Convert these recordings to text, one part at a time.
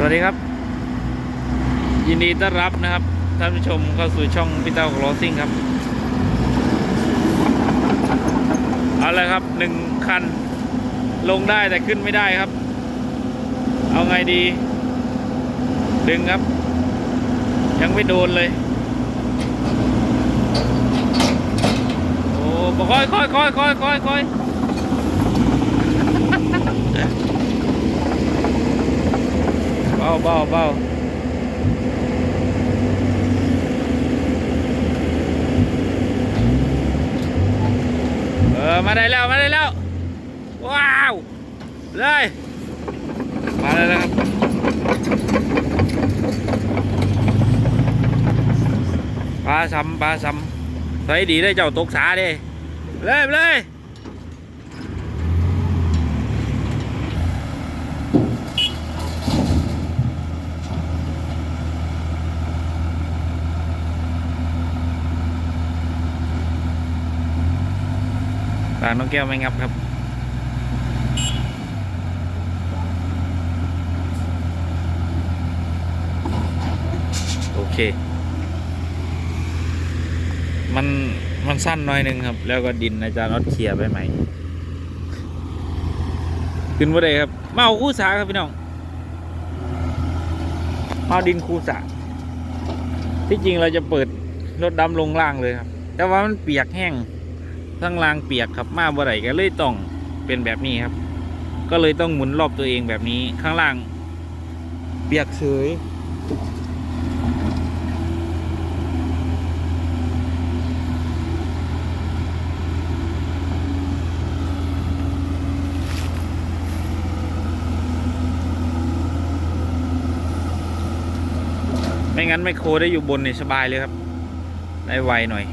สวัสดีครับ ยินดีต้อนรับนะครับท่านผู้ชมเข้าสู่ช่องพี่เต้าของลอซิ่งครับเอาเลยครับหนึ่งคันลงได้แต่ขึ้นไม่ได้ครับ เอาไงดี ดึงครับ ยังไม่โดนเลย โอ้บอค่อยค่อยค่อยค่อยค่อยค่อยาเบาเบาเออ มาได้แล้ว มาได้แล้ว ว้าว เลย มาแล้วนะครับปลาซ้ำปลาซ้ำใส่ดีได้เจ้าตกสาเด้เลยเลย ปลาน้องแก้วไม่งับครับ โอเค มันมันสั้นหน้อยหนึงครับ แล้วก็ดินอาจารย์น็อตเคลียร์ไปใหม่ ขึ้นบ่ได้ครับ เมาคู่สาครับพี่น้องเมาดินคู่สาที่จริงเราจะเปิดรถดำลงล่างเลยครับ แต่ว่ามันเปียกแห้ง ทั้งล่างเปียกครับมาบ่ได้ก็เลยต้องเป็นแบบนี้ครับ ก็เลยต้องหมุนรอบตัวเองแบบนี้ข้างล่าง เปียกเฉยไม่งั้นไม่โครได้อยู่บนนี่สบายเลยครับ ได้ไวหน่อย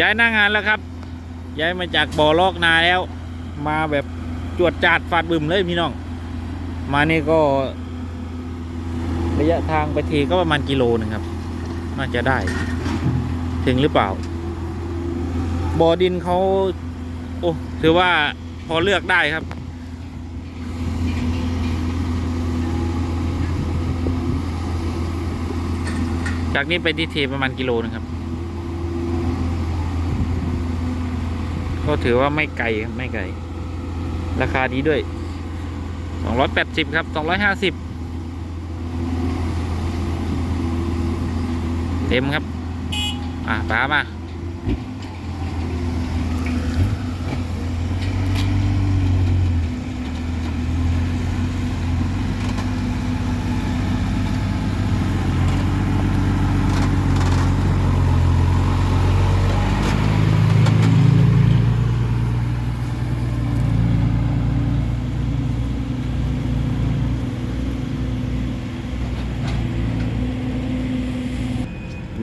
ย้ายหน้างานแล้วครับ ย้ายมาจากบ่อลอกนาแล้ว มาแบบจวดจาดฟาดบึมเลยพี่น้อง มานี่ก็ ระยะทางไปทีก็ประมาณกิโลหนึ่งครับ น่าจะได้ ถึงหรือเปล่า บ่อดินเขาโอ้ถือว่าพอเลือกได้ครับจากนี้ไปที่เทประมาณกิโลหนึงครับ ก็ถือว่าไม่ไกลครับไม่ไกล ราคาดีด้วย 280 ครับ 250 เต็มครับ อะป้ามา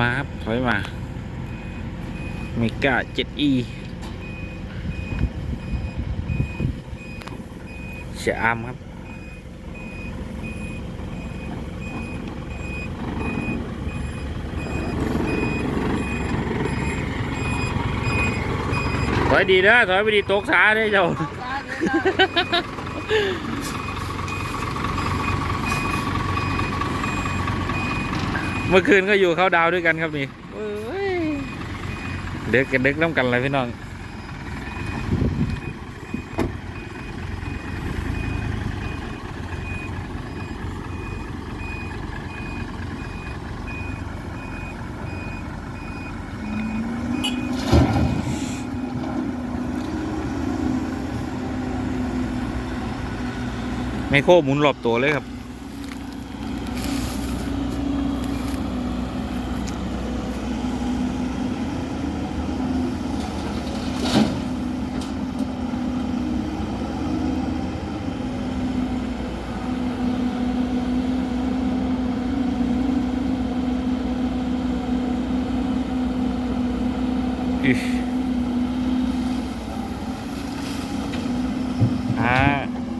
มาครับถอยมาเมกา 7e เสียอามครับ ถอยดีนะถอยไปดีตกสาเลยเจ้า เมื่อคืนก็อยู่เข้าดาวด้วยกันครับนี่เด็กกันเด็กน้ำกันเลยพี่น้องไมโครหมุนรอบตัวเลยครับ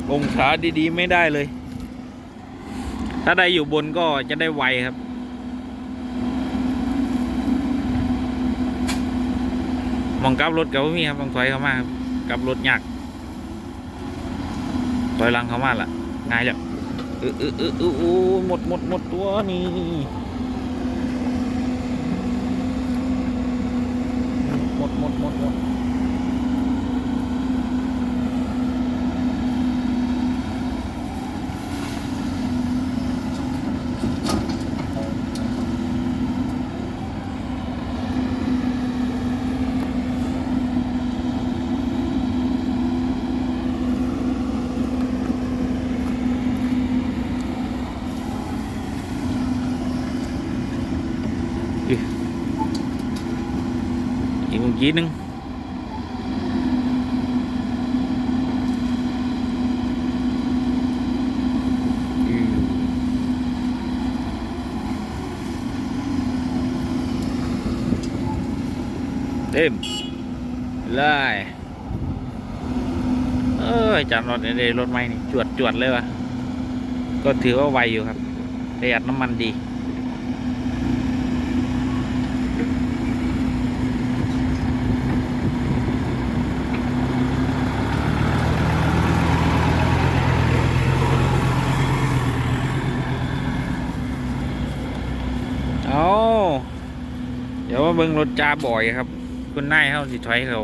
หองศาดีๆ ไม่ได้เลย ถ้าได้อยู่บนก็จะได้ไวครับมองกลับรถกับมีครับมองถอยเข้ามาครับกลับรถยากถอยลังเข้ามาละง่ายแล้วเออเออเออเออหมดหมดหมดตัวนี่ หมดหมดหมดหมด อีกเมื่อกี้นึงเต็มเลยเอ้ยจานรถเนี่ยรถไม่นี่จวดจวดเลยวะก็ถือว่าไวอยู่ครับประหยัดน้ำมันดี เอา เดี๋ยวว่าเบิ่งรถจ้าบ่อยครับ คุณนายเขาสิถอยเขา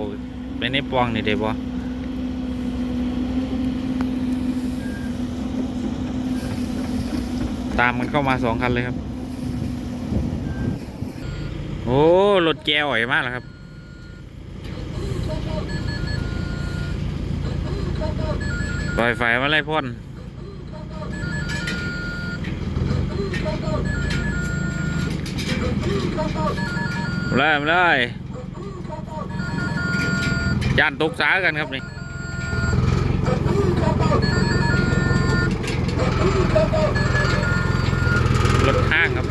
ไปในปองนี่ได้บ่ตามมันเข้ามาสองคันเลยครับ โอ้รถแกอ่อยมากแล้วครับ ปล่อยไฟมาไล่พ่น เลยมาเลยยานตกสากันครับนี่รถห้างครับ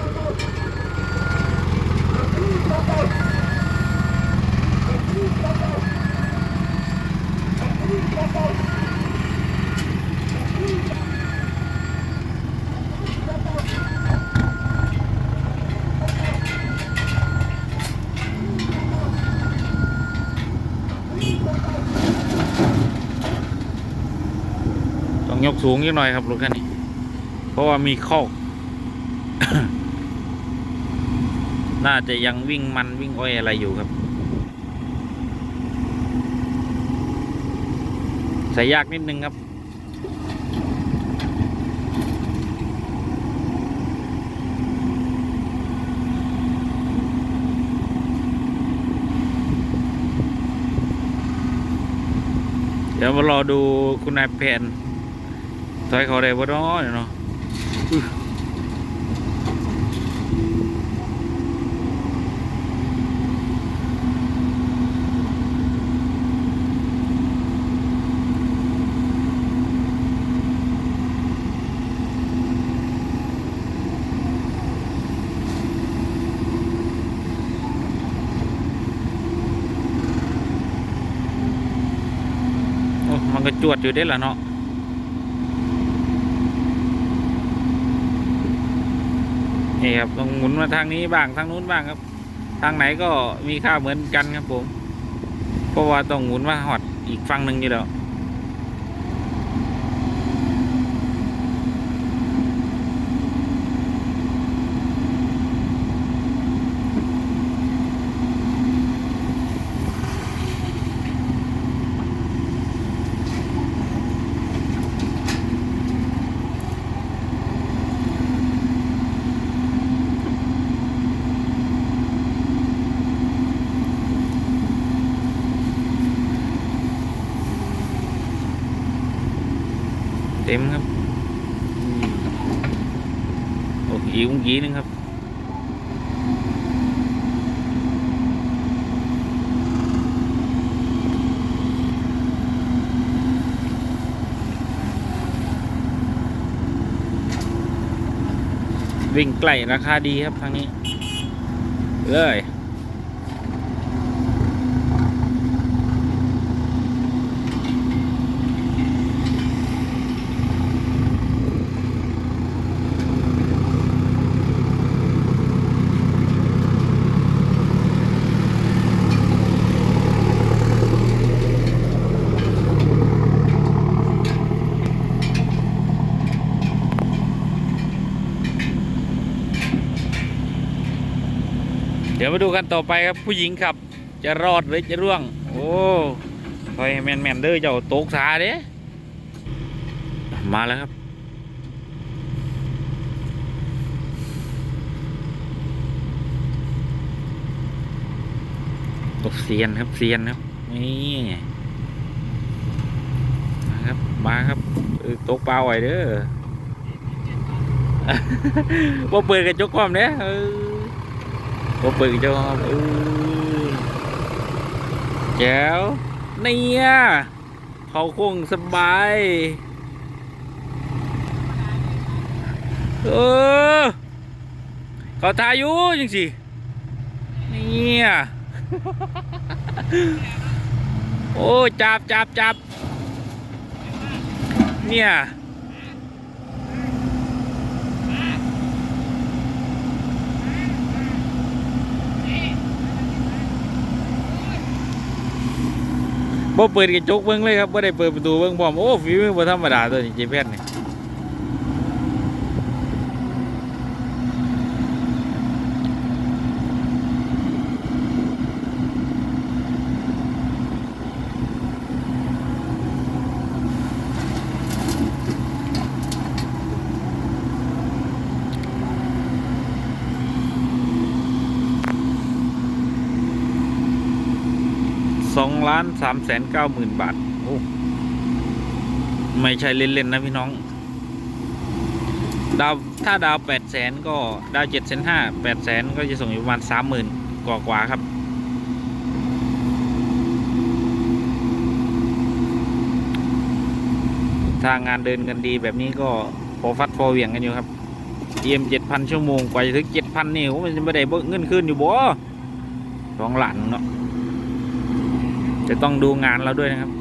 ยกสูงนิดหน่อยครับรถคันนี้ เพราะว่ามีคอน่าจะยังวิ่งมันวิ่งอ้อยอะไรอยู่ครับ ใส่ยากนิดนึงครับ เดี๋ยวมารอดูคุณนายแผน ถอยเขาได้บ่เนาะเนาะอื้อโอ้มันก็จวดอยู่ได้ละเนาะ นี่ครับต้องหมุนมาทางนี้บ้างทางนู้นบ้างครับ ทางไหนก็มีค่าเหมือนกันครับผม เพราะว่าต้องหมุนมาหอดอีกฝั่งหนึ่งอยู่แล้ว เต็มครับโอ้อีกอุ้งยีนึงครับวิ่งใกลราคาดีครับทางนี้ เลย มาดูกันต่อไปครับผู้หญิงขับ จะรอดหรือจะร่วง โอ้คอยแมนแมนเด้อเจ้าตกสาเด้มาแล้วครับ ตกเซียนครับเซียนครับนี่มาครับมาครับตกปลาไหวเด้อว่าเปิดกระจกความเนี้ย เออว่าเปิดกระจกความเออแจ๋วเนี่ยเขาคงสบายเออเขาทาอยุจริงสิเนี่ยโอ้ จับจับจับเนี่ย บ่เปิดกระจกเบิ้งเลยครับบ่ได้เปิดประตูเบิ้งพร้อมโอ้ฝีมือบ่ธรรมดาตัวนี้เจแพทย์นี่ สองล้านสามแสนเก้าหมื่นบาท โอ้ ไม่ใช่เล่น ๆ นะพี่น้อง ดาว ถ้าดาวแปดแสนก็ดาวเจ็ดแสนห้าแปดแสนก็จะส่งอยู่ประมาณสามหมื่นกว่ากว่าๆครับถ้างานเดินกันดีแบบนี้ก็พอฟัดพอเหวี่ยงกันอยู่ครับเอ็มเจ็ดพันชั่วโมงกว่าจะถึงเจ็ดพันนี่โอ้มันจะไม่ได้เบิกเงินคืนอยู่บ่สองหลันเนาะ จะต้องดูงานเราด้วยนะครับ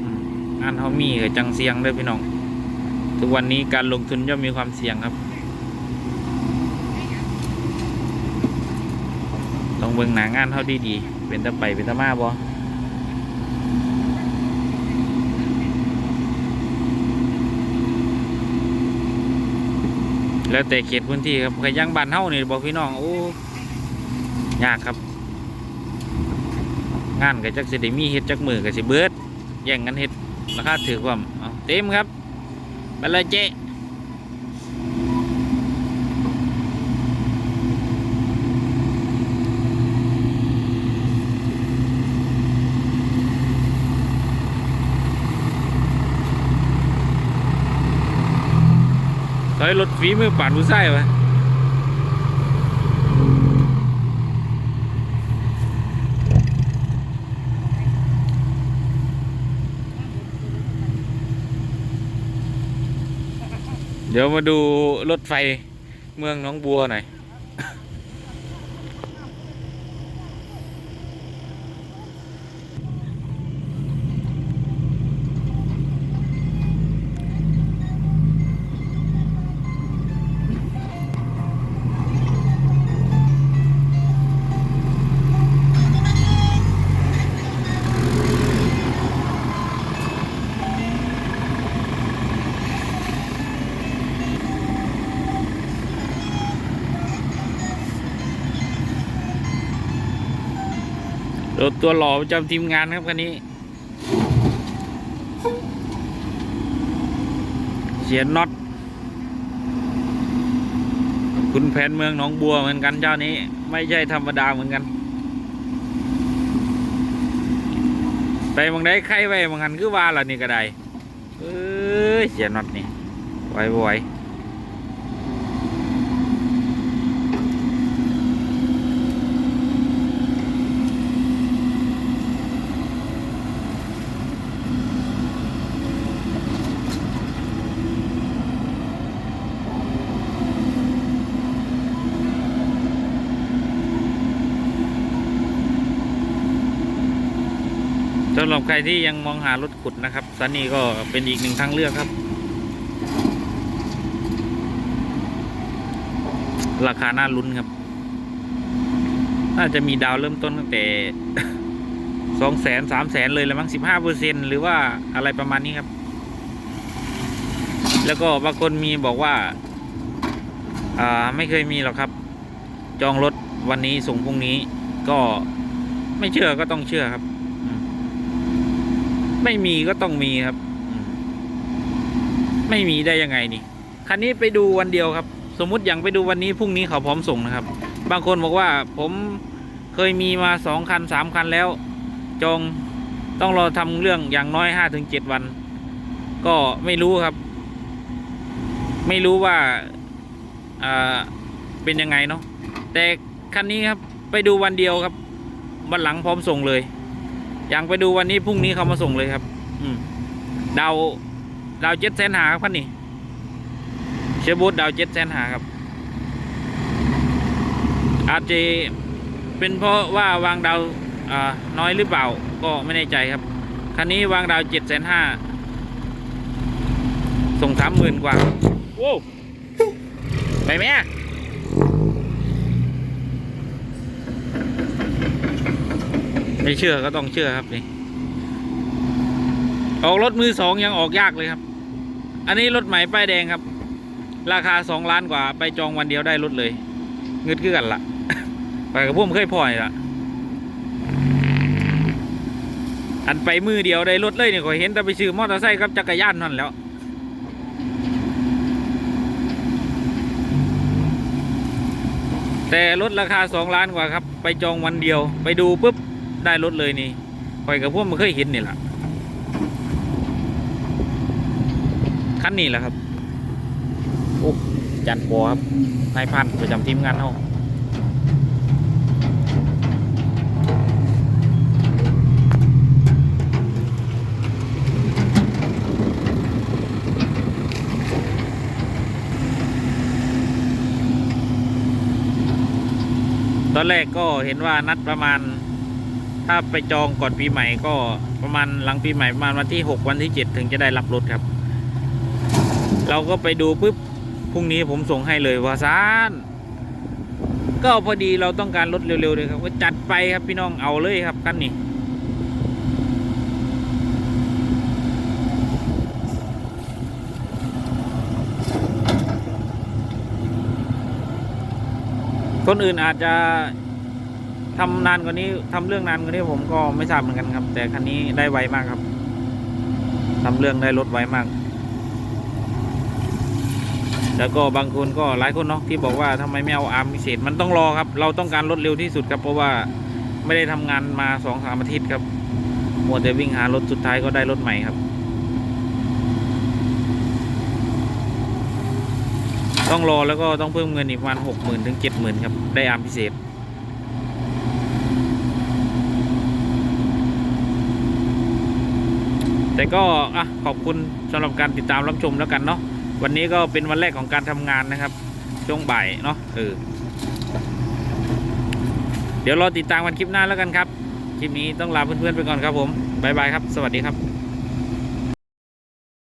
งานเขามีกับจังเสียงด้วยพี่น้อง ทุกวันนี้การลงทุนย่อมมีความเสี่ยงครับต้องเบิ่งหนางานเขาดีๆเป็นตะไปเป็นตะมาบ่แล้วแต่เขตพื้นที่ครับใครยังบ้านเฮานี่บอกพี่น้องโอ้ยากครับ งานก็จักสิได้มีเฮ็ดจักมือก็สิเบิดแย่งกันเฮ็ดราคาถือความเาเต็มครับไปเลยเจ๊ถอยรถฝีมือป่านผู้ใส่วะ เดี๋ยวมาดูรถไฟเมืองน้องบัวหน่อย รถตัวหล่อประจำทีมงานครับคันนี้ เสียน็อต คุณแผนเมืองหนองบัวเหมือนกันเจ้านี้ ไม่ใช่ธรรมดาเหมือนกัน ไปบางได้ใครไปบางหันคือว่าล่ะนี่ก็ได้เอ้ยเสียน็อตนี่ไหวบ่ไหวำหรับใครที่ยังมองหารถขุดนะครับซันนี่ก็เป็นอีกหนึ่งทางเลือกครับ ราคาน่าลุ้นครับ น่าจะมีดาวเริ่มต้นตั้งแต่สองแสนสามแสนเลยละมั้งสิบห้าเปอร์เซ็นหรือว่าอะไรประมาณนี้ครับ แล้วก็บางคนมีบอกว่า อ่าไม่เคยมีหรอกครับ จองรถวันนี้ส่งพรุ่งนี้ ก็ไม่เชื่อก็ต้องเชื่อครับ ไม่มีก็ต้องมีครับอืมไม่มีได้ยังไงนี่คันนี้ไปดูวันเดียวครับ สมมุติอย่างไปดูวันนี้พรุ่งนี้เขาพร้อมส่งนะครับ บางคนบอกว่าผมเคยมีมาสองคันสามคันแล้ว จองต้องรอทำเรื่องอย่างน้อยห้าถึงเจ็ดวัน ก็ไม่รู้ครับ ไม่รู้ว่าอ่าเป็นยังไงเนาะแต่คันนี้ครับไปดูวันเดียวครับวันหลังพร้อมส่งเลยอ ย่างไปดูวันนี้พรุ่งนี้เขามาส่งเลยครับ อืมดาวดาวเจ็ดแสนหาครับคันนี้เชฟบูธดาวเจ็ดแสนหาครับ อาจจะเป็นเพราะว่าวางดาวอ่าน้อยหรือเปล่าก็ไม่แน่ใจครับ คันนี้วางดาวเจ็ดแสนห้าส่งสามหมื่นกว่าโว้วไปไหมอะ ไม่เชื่อก็ต้องเชื่อครับนี่ออกรถมือสองยังออกยากเลยครับ อันนี้รถใหม่ป้ายแดงครับ ราคาสองล้านกว่า ไปจองวันเดียวได้รถเลย เงึดคือกันละไปกับพวกมเคยพ่อยละอันไปมือเดียวได้รถเลยเนี่ยก็เห็นแต่ไปซื้อมอเตอร์ไซค์กับจักรยานนั่นแล้วแต่รถราคาสองล้านกว่าครับ ไปจองวันเดียว ไปดูปุ๊บ ได้รถเลยนี่ปล่อยกับพวกมันเคยเห็นนี่แหละคันนี้แหละครับโอ้จันปอครับนายพันประจำทีมงานเขาตอนแรกก็เห็นว่านัดประมาณ ถ้าไปจองก่อนปีใหม่ก็ประมาณหลังปีใหม่ประมาณวันที่ 6 วันที่ 7 ถึงจะได้รับรถครับ เราก็ไปดูปุ๊บพรุ่งนี้ผมส่งให้เลยว่าซานก็พอดีเราต้องการรถเร็วๆเลยครับก็จัดไปครับพี่น้องเอาเลยครับคันนี้คนอื่นอาจจะ ทำนานกว่านี้ทำเรื่องนานกว่านี้ผมก็ไม่ทราบเหมือนกันครับ แต่คันนี้ได้ไวมากครับทำเรื่องได้รถไวมาก แล้วก็บางคนก็หลายคนเนาะที่บอกว่าทำไมไม่เอาอาร์มพิเศษมันต้องรอครับ เราต้องการรถเร็วที่สุดครับ เพราะว่าไม่ได้ทำงานมาสองสามอาทิตย์ครับมัวแต่วิ่งหารถสุดท้ายก็ได้รถใหม่ครับ ต้องรอแล้วก็ต้องเพิ่มเงินอีกประมาณหกหมื่นถึงเจ็ดหมื่นครับได้อาร์มพิเศษ แต่ก็อะขอบคุณสำหรับการติดตามรับชมแล้วกันเนาะวันนี้ก็เป็นวันแรกของการทำงานนะครับ ช่วงบ่ายเนาะเออเดี๋ยวรอติดตามวันคลิปหน้าแล้วกันครับ คลิปนี้ต้องลาเพื่อนๆไปก่อนครับผมบายบายครับ สวัสดีครับ